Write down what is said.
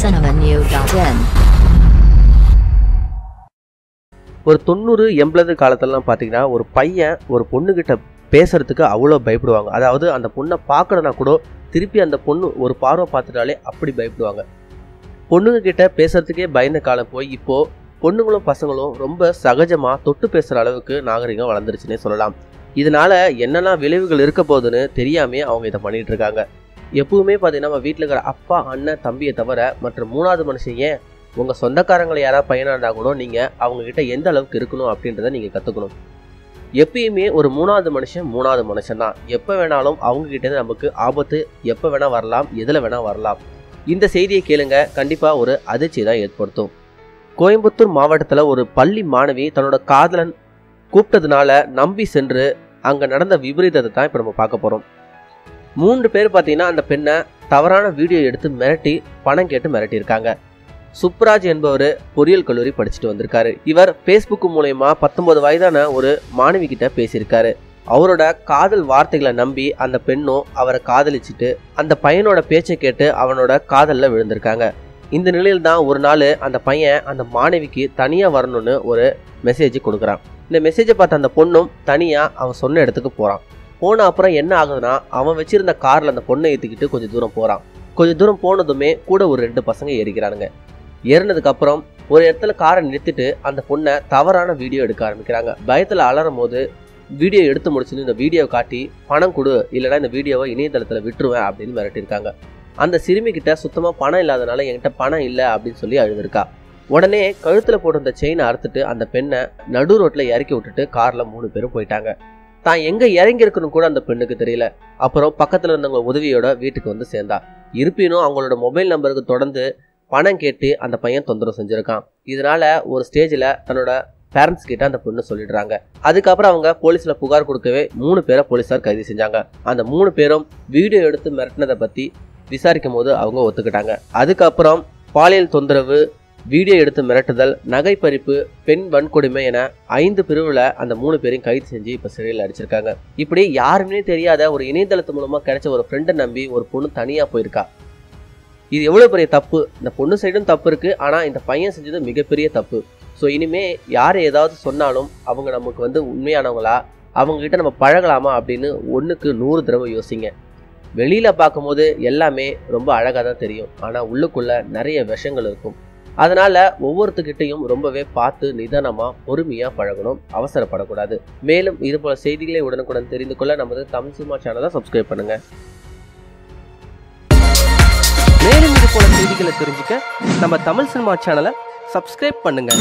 cinemanew.in. ஒரு தொண்ணூறு எண்பது காலத்துலலாம் பார்த்தீங்கன்னா ஒரு பையன் ஒரு பொண்ணுகிட்ட பேசுறதுக்கு அவ்வளோ பயப்படுவாங்க. அதாவது அந்த பொண்ணை பார்க்கணுன்னா கூட திருப்பி அந்த பொண்ணு ஒரு பார்வை பார்த்துட்டாலே அப்படி பயப்படுவாங்க. பொண்ணுங்க கிட்ட பேசுறதுக்கே பயந்த காலம் போய் இப்போ பொண்ணுங்களும் பசங்களும் ரொம்ப சகஜமாக தொட்டு பேசுகிற அளவுக்கு நாகரிகம் வளர்ந்துருச்சுன்னே சொல்லலாம். இதனால என்னெல்லாம் விளைவுகள் இருக்க போகுதுன்னு தெரியாமே அவங்க இதை பண்ணிட்டு இருக்காங்க. எப்பவுமே பார்த்தீங்கன்னா நம்ம வீட்டில் இருக்கிற அப்பா அண்ணன் தம்பியை தவிர மற்ற மூணாவது மனுஷன் ஏன் உங்கள் சொந்தக்காரங்களை யாராவது பையனாக இருந்தா கூட நீங்கள் அவங்கக்கிட்ட எந்த அளவுக்கு இருக்கணும் அப்படின்றத நீங்கள் கற்றுக்கணும் எப்பயுமே ஒரு மூணாவது மனுஷன் மூணாவது மனுஷன் தான். எப்போ வேணாலும் அவங்க நமக்கு ஆபத்து எப்போ வேணால் வரலாம் எதில் வேணால் வரலாம். இந்த செய்தியை கேளுங்க. கண்டிப்பாக ஒரு அதிர்ச்சி தான் ஏற்படுத்தும். கோயம்புத்தூர் மாவட்டத்தில் ஒரு பள்ளி மாணவி தன்னோட காதலன் கூப்பிட்டதுனால நம்பி சென்று அங்கே நடந்த விபரீதத்தை தான் இப்போ நம்ம பார்க்க போகிறோம் மூன்று பேர் பார்த்தீங்கன்னா அந்த பெண்ணை தவறான வீடியோ எடுத்து மிரட்டி பணம் கேட்டு மிரட்டியிருக்காங்க. சுப்ராஜ் என்பவர் பொறியியல் கல்லூரி படிச்சுட்டு வந்திருக்காரு. இவர் ஃபேஸ்புக் மூலயமா பத்தொன்பது வயதான ஒரு மாணவி கிட்ட பேசியிருக்காரு. அவரோட காதல் வார்த்தைகளை நம்பி அந்த பெண்ணும் அவரை காதலிச்சுட்டு அந்த பையனோட பேச்சை கேட்டு அவனோட காதலில் விழுந்திருக்காங்க. இந்த நிலையில் தான் ஒரு நாள் அந்த பையன் அந்த மாணவிக்கு தனியாக வரணும்னு ஒரு மெசேஜ் கொடுக்குறான். இந்த மெசேஜை பார்த்த அந்த பொண்ணும் தனியாக அவன் சொன்ன இடத்துக்கு போகிறான் போன அப்புறம் என்ன ஆகுதுன்னா அவன் வச்சிருந்த காரில் அந்த பொண்ணை ஏற்றிக்கிட்டு கொஞ்சம் தூரம் போகிறான் கொஞ்சம் தூரம் போனதுமே கூட ஒரு ரெண்டு பசங்க ஏறிக்கிறானுங்க. ஏறினதுக்கப்புறம் ஒரு இடத்துல காரை நிறுத்திட்டு அந்த பொண்ணை தவறான வீடியோ எடுக்க ஆரம்பிக்கிறாங்க. பயத்தில் அலறும் போது வீடியோ எடுத்து முடிச்சுன்னு இந்த வீடியோவை காட்டி பணம் கொடு இல்லைன்னா இந்த வீடியோவை இணையதளத்தில் விட்டுருவேன் அப்படின்னு மிரட்டியிருக்காங்க. அந்த சிறுமிகிட்ட சுத்தமாக பணம் இல்லாதனால என்கிட்ட பணம் இல்லை அப்படின்னு சொல்லி அழுதுருக்கா. உடனே கழுத்தில் போட்டிருந்த செயினை அறுத்துட்டு அந்த பெண்ணை நடு ரோட்டில் இறக்கி விட்டுட்டு காரில் மூணு பேரும் போயிட்டாங்க. தான் எங்கே இறங்கி இருக்கணும் கூட அந்த பெண்ணுக்கு தெரியல. அப்புறம் பக்கத்தில் இருந்தவங்க உதவியோட வீட்டுக்கு வந்து சேர்ந்தா. இருப்பினும் அவங்களோட மொபைல் நம்பருக்கு தொடர்ந்து பணம் கேட்டு அந்த பையன் தொந்தரவு செஞ்சுருக்கான். இதனால ஒரு ஸ்டேஜில் தன்னோட பேரண்ட்ஸ் கிட்ட அந்த பொண்ணு சொல்லிடுறாங்க. அதுக்கப்புறம் அவங்க போலீஸ்ல புகார் கொடுக்கவே மூணு பேரை போலீஸார் கைது செஞ்சாங்க. அந்த மூணு பேரும் வீடியோ எடுத்து மிரட்டினதை பத்தி விசாரிக்கும் போது அவங்க ஒத்துக்கிட்டாங்க. அதுக்கப்புறம் பாலியல் தொந்தரவு வீடியோ எடுத்து மிரட்டுதல் நகை பறிப்பு பெண் வன்கொடுமை என ஐந்து பிரிவுல அந்த மூணு பேரையும் கைது செஞ்சு இப்ப சிறையில் அடிச்சிருக்காங்க. இப்படி யாருமே தெரியாத ஒரு இணையதளத்து மூலமா கிடைச்ச ஒரு ஃப்ரெண்டை நம்பி ஒரு பொண்ணு தனியா போயிருக்கா. இது எவ்வளவு பெரிய தப்பு? இந்த பொண்ணு சைடும் தப்பு இருக்கு. ஆனா இந்த பையன் செஞ்சது மிகப்பெரிய தப்பு. ஸோ இனிமே யார் ஏதாவது சொன்னாலும் அவங்க நமக்கு வந்து உண்மையானவங்களா? அவங்க கிட்ட நம்ம பழகலாமா அப்படின்னு ஒன்றுக்கு நூறு தடவை யோசிங்க. வெளியில் பார்க்கும்போது எல்லாமே ரொம்ப அழகாக தான் தெரியும். ஆனால் உள்ளுக்குள்ளே நிறைய விஷங்கள் இருக்கும். அதனால ஒவ்வொருத்துக்கிட்டையும் ரொம்பவே பார்த்து நிதானமா பொறுமையா பழகணும். அவசரப்படக்கூடாது. மேலும் இது போல செய்திகளை உடனுக்குடன் தெரிந்து கொள்ள நமது தமிழ் சினிமா சேனலை சப்ஸ்கிரைப் பண்ணுங்க. மேலும் இது போல செய்திகளை தெரிஞ்சுக்க நம்ம தமிழ் சினிமா சேனலை சப்ஸ்கிரைப் பண்ணுங்க.